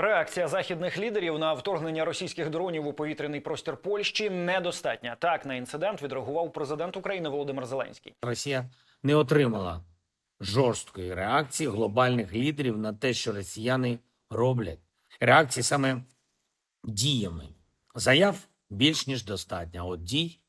Реакція західних лідерів на вторгнення російських дронів у повітряний простір Польщі недостатня. Так на інцидент відреагував президент України Володимир Зеленський. Росія не отримала жорсткої реакції глобальних лідерів на те, що росіяни роблять. Реакції саме діями. Заяв більш ніж достатньо, от дій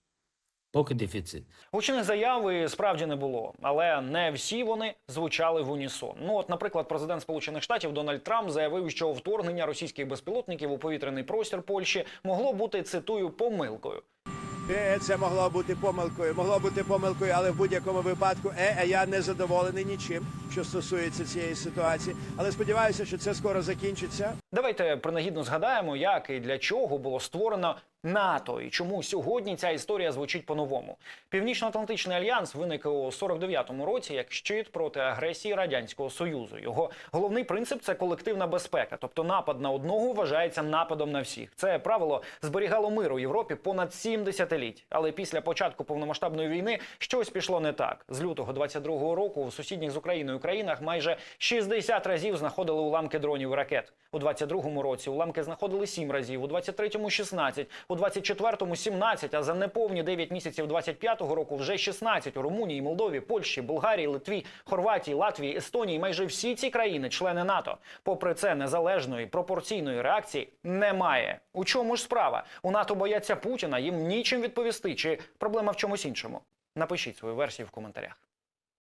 поки дефіцит. Гучних заяв і справді не було, але не всі вони звучали в унісон. Ну, от, наприклад, президент Сполучених Штатів Дональд Трамп заявив, що вторгнення російських безпілотників у повітряний простір Польщі могло бути цитую помилкою. Е, це могло бути помилкою, могло бути помилкою, але в будь-якому випадку е, е, я не задоволений нічим, що стосується цієї ситуації. Але сподіваюся, що це скоро закінчиться. Давайте принагідно згадаємо, як і для чого було створено НАТО і чому сьогодні ця історія звучить по-новому. Північно-Атлантичний альянс виник у 49-му році як щит проти агресії радянського союзу. Його головний принцип це колективна безпека, тобто напад на одного вважається нападом на всіх. Це правило зберігало мир у Європі понад сім десятиліть. Але після початку повномасштабної війни щось пішло не так. З лютого 22-го року в сусідніх з Україною країнах майже 60 разів знаходили уламки дронів і ракет. У 22-му році уламки знаходили 7 разів, у 23-му – 16, у 24-му – 17, а за неповні 9 місяців 25-го року вже 16 у Румунії, Молдові, Польщі, Болгарії, Литві, Хорватії, Латвії, Естонії. Майже всі ці країни, члени НАТО. Попри це, незалежної пропорційної реакції немає. У чому ж справа? У НАТО бояться Путіна, їм нічим відповісти. Чи проблема в чомусь іншому? Напишіть свою версію в коментарях.